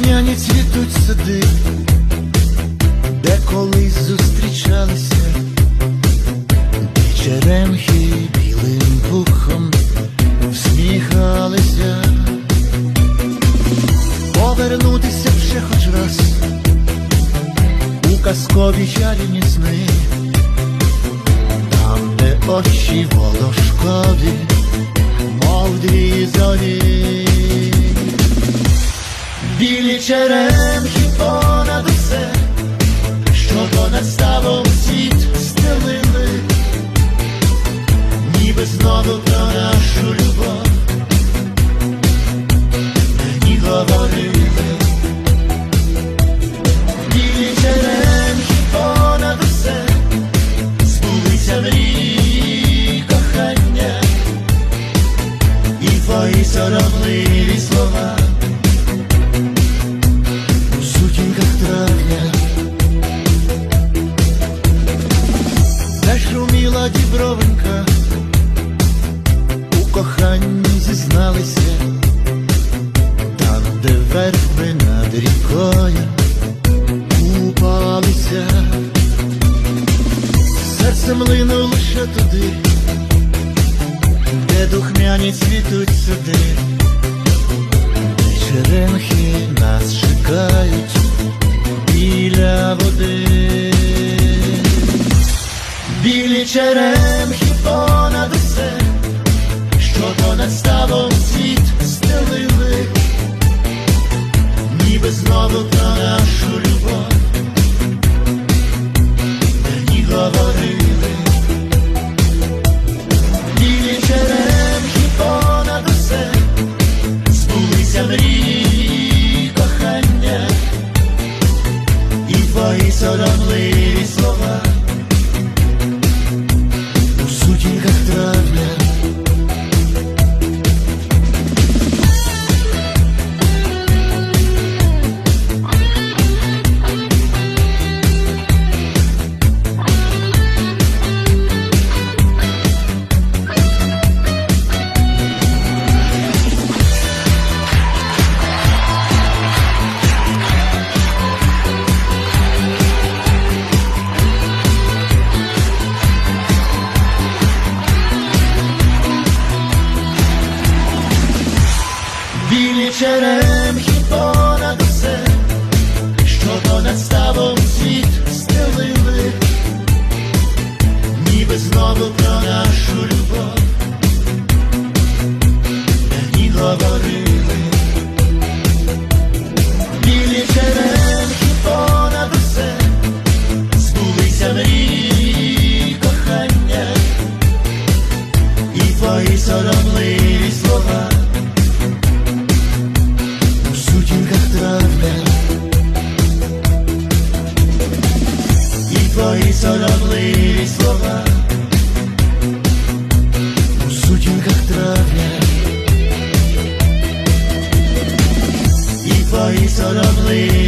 Весняні цвітуть сади, де колись зустрічалися, і черемхи білим пухом всміхалися, повернутися вже хоч раз у казкові чарівні сни, там, де очі волошкові, мов дві зорі. Білі черемхи понад усе, що понад ставом світ стелили, ніби знову про нашу любов мені говорили. Білі черемхи понад усе, збулися мрії кохання, і твої соромливі слова. Коханні зізналися, там, де верхи над рікою купалися, серцем лину лише туди, де духмяні цвітуть сади. Черемхи нас чекають біля води. Білі черемхи твої Білі черемхи понад усе, що понад ставом світ стелили, ніби знову про нашу любов. Мені говорили. Білі черемхи понад усе, збулися мрії кохання, і твої соромливі твої соромливі слова. У сутінках травня. І твої соромливі